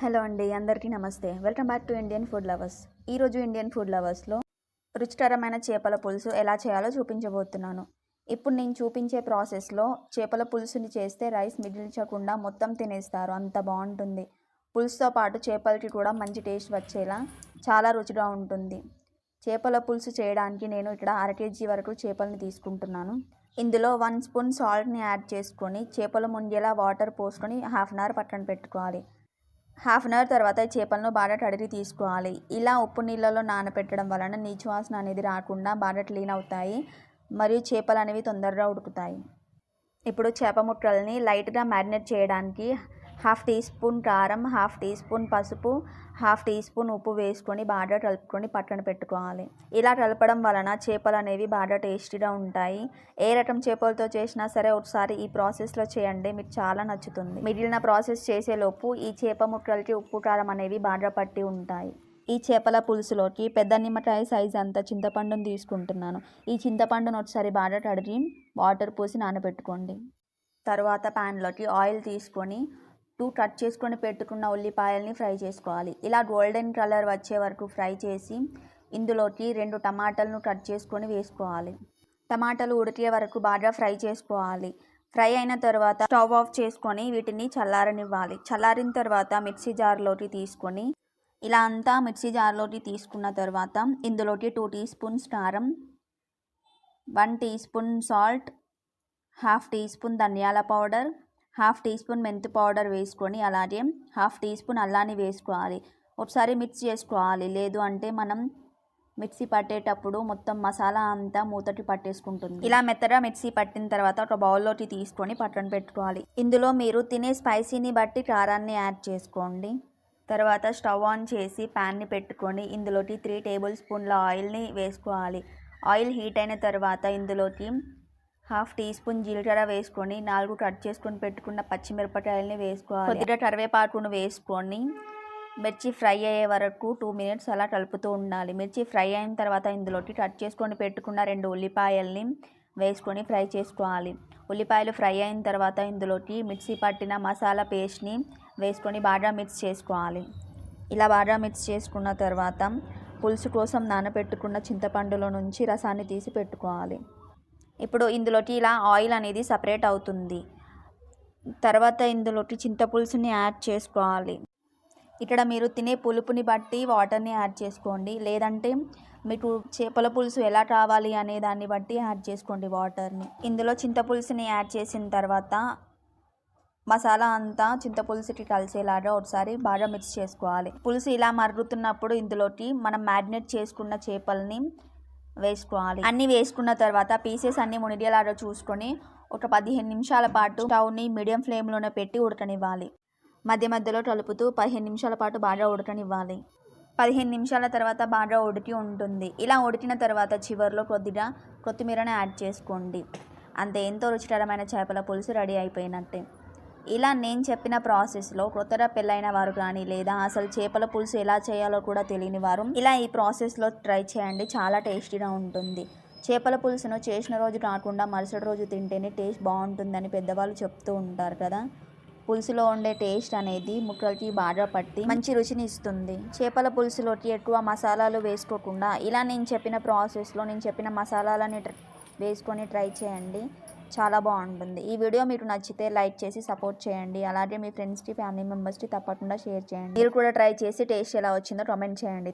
Hello అండి అందరికీ నమస్తే. Welcome back to Indian food lovers. ఈరోజు ఇండియన్ ఫుడ్ లవర్స్లో రుచికరమైన చేపల పులుసు ఎలా చేయాలో చూపించబోతున్నాను. ఇప్పుడు నేను చూపించే ప్రాసెస్లో చేపల పులుసుని చేస్తే రైస్ మిగిల్చకుండా మొత్తం తినేస్తారు. అంత బాగుంటుంది. పులుసుతో పాటు చేపలకి కూడా మంచి టేస్ట్ వచ్చేలా చాలా రుచిగా ఉంటుంది. చేపల పులుసు చేయడానికి నేను ఇక్కడ అర కేజీ వరకు చేపలని తీసుకుంటున్నాను. ఇందులో వన్ స్పూన్ సాల్ట్ని యాడ్ చేసుకొని చేపలు ముంగేలా వాటర్ పోసుకొని హాఫ్ అన్ అవర్ పక్కన పెట్టుకోవాలి. హాఫ్ అన్ అవర్ తర్వాత చేపలను బాగా కడిగి తీసుకోవాలి. ఇలా ఉప్పు నీళ్ళలో నానబెట్టడం వలన నీచు వాసన అనేది రాకుండా బాగా క్లీన్ అవుతాయి మరియు చేపలు అనేవి తొందరగా ఉడుకుతాయి. ఇప్పుడు చేప ముక్కల్ని లైట్గా మ్యారినేట్ చేయడానికి హాఫ్ టీ స్పూన్ కారం హాఫ్ టీ స్పూన్ పసుపు హాఫ్ టీ స్పూన్ ఉప్పు వేసుకొని బాగా కలుపుకొని పక్కన పెట్టుకోవాలి. ఇలా కలపడం వలన చేపలు అనేవి బాగా టేస్టీగా ఉంటాయి. ఏ రకం చేపలతో చేసినా సరే ఒకసారి ఈ ప్రాసెస్లో చేయండి మీకు చాలా నచ్చుతుంది. మిగిలిన ప్రాసెస్ చేసేలోపు ఈ చేప ముక్కలకి ఉప్పు కారం అనేవి బాగా పట్టి ఉంటాయి. ఈ చేపల పులుసులోకి పెద్ద నిమ్మకాయ సైజ్ అంత చింతపండును తీసుకుంటున్నాను. ఈ చింతపండును ఒకసారి బాగా కడిగి వాటర్ పోసి నానబెట్టుకోండి. తర్వాత ప్యాన్లోకి ఆయిల్ తీసుకొని టూ కట్ చేసుకొని పెట్టుకున్న ఉల్లిపాయల్ని ఫ్రై చేసుకోవాలి. ఇలా గోల్డెన్ కలర్ వచ్చే వరకు ఫ్రై చేసి ఇందులోకి రెండు టమాటాలను కట్ చేసుకొని వేసుకోవాలి. టమాటాలు ఉడికే వరకు బాగా ఫ్రై చేసుకోవాలి. ఫ్రై అయిన తర్వాత స్టవ్ ఆఫ్ చేసుకొని వీటిని చల్లారనివ్వాలి. చల్లారిన తర్వాత మిక్సీ జార్లోకి తీసుకొని ఇలా అంతా మిక్సీ జార్లోకి తీసుకున్న తర్వాత ఇందులోకి టూ టీ స్పూన్స్ కారం one teaspoon salt half teaspoon ధనియాల పౌడర్ హాఫ్ టీ స్పూన్ మెంతి పౌడర్ వేసుకొని అలాగే హాఫ్ టీ స్పూన్ అల్లాన్ని వేసుకోవాలి. ఒకసారి మిక్స్ చేసుకోవాలి. లేదు అంటే మనం మిక్సీ పట్టేటప్పుడు మొత్తం మసాలా అంతా మూతటి పట్టేసుకుంటుంది. ఇలా మెత్తగా మిక్సీ పట్టిన తర్వాత ఒక బౌల్లోకి తీసుకొని పక్కన పెట్టుకోవాలి. ఇందులో మీరు తినే స్పైసీని బట్టి కారాన్ని యాడ్ చేసుకోండి. తర్వాత స్టవ్ ఆన్ చేసి ప్యాన్ని పెట్టుకొని ఇందులోకి త్రీ టేబుల్ స్పూన్ల ఆయిల్ని వేసుకోవాలి. ఆయిల్ హీట్ అయిన తర్వాత ఇందులోకి హాఫ్ టీ స్పూన్ జీలకర్ర వేసుకొని నాలుగు కట్ చేసుకొని పెట్టుకున్న పచ్చిమిరపకాయలని వేసుకోవాలి. కొద్దిగా కరివేపాకును వేసుకొని మిర్చి ఫ్రై అయ్యే వరకు టూ మినిట్స్ అలా కలుపుతూ ఉండాలి. మిర్చి ఫ్రై అయిన తర్వాత ఇందులోకి కట్ చేసుకొని పెట్టుకున్న రెండు ఉల్లిపాయల్ని వేసుకొని ఫ్రై చేసుకోవాలి. ఉల్లిపాయలు ఫ్రై అయిన తర్వాత ఇందులోకి మిక్సీ పట్టిన మసాలా పేస్ట్ని వేసుకొని బాగా మిక్స్ చేసుకోవాలి. ఇలా బాగా మిక్స్ చేసుకున్న తర్వాత పులుసు కోసం నానబెట్టుకున్న చింతపండులో నుంచి రసాన్ని తీసి పెట్టుకోవాలి. ఇప్పుడు ఇందులోకి ఇలా ఆయిల్ అనేది సపరేట్ అవుతుంది. తర్వాత ఇందులోకి చింతపులుసుని యాడ్ చేసుకోవాలి. ఇక్కడ మీరు తినే పులుపుని బట్టి వాటర్ని యాడ్ చేసుకోండి. లేదంటే మీకు చేపల పులుసు ఎలా కావాలి అనే దాన్ని బట్టి యాడ్ చేసుకోండి వాటర్ని. ఇందులో చింతపులుసుని యాడ్ చేసిన తర్వాత మసాలా అంతా చింతపులుసుకి కలిసేలాగా ఒకసారి బాగా మిక్స్ చేసుకోవాలి. పులుసు ఇలా మరుగుతున్నప్పుడు ఇందులోకి మనం మ్యారినేట్ చేసుకున్న చేపల్ని వేసుకోవాలి. అన్నీ వేసుకున్న తర్వాత పీసెస్ అన్నీ మునిగేలాగా చూసుకొని ఒక పదిహేను నిమిషాల పాటు స్టవ్ని మీడియం ఫ్లేమ్లోనే పెట్టి ఉడకనివ్వాలి. మధ్య మధ్యలో కలుపుతూ పదిహేను నిమిషాల పాటు బాగా ఉడకనివ్వాలి. పదిహేను నిమిషాల తర్వాత బాగా ఉడికి ఉంటుంది. ఇలా ఉడికిన తర్వాత చివరిలో కొద్దిగా కొత్తిమీరని యాడ్ చేసుకోండి. అంతే ఎంతో రుచికరమైన చేపల పులుసు రెడీ అయిపోయినట్టే. ఇలా నేను చెప్పిన ప్రాసెస్లో కొత్తగా పెళ్ళైన వారు కానీ లేదా అసలు చేపల పులుసు ఎలా చేయాలో కూడా తెలియని వారు ఇలా ఈ ప్రాసెస్లో ట్రై చేయండి. చాలా టేస్టీగా ఉంటుంది. చేపల పులుసును చేసిన రోజు కాకుండా మరుసటి రోజు తింటేనే టేస్ట్ బాగుంటుందని పెద్దవాళ్ళు చెప్తూ ఉంటారు కదా. పులుసులో ఉండే టేస్ట్ అనేది ముక్కలకి బాగా పట్టి మంచి రుచిని ఇస్తుంది. చేపల పులుసులోకి ఎక్కువ మసాలాలు వేసుకోకుండా ఇలా నేను చెప్పిన ప్రాసెస్లో నేను చెప్పిన మసాలాలని వేసుకొని ట్రై చేయండి. చాలా బాగుంటుంది. ఈ వీడియో మీకు నచ్చితే లైక్ చేసి సపోర్ట్ చేయండి. అలాగే మీ ఫ్రెండ్స్కి ఫ్యామిలీ మెంబర్స్కి తప్పకుండా షేర్ చేయండి. మీరు కూడా ట్రై చేసి టేస్ట్ ఎలా వచ్చిందో కామెంట్ చేయండి.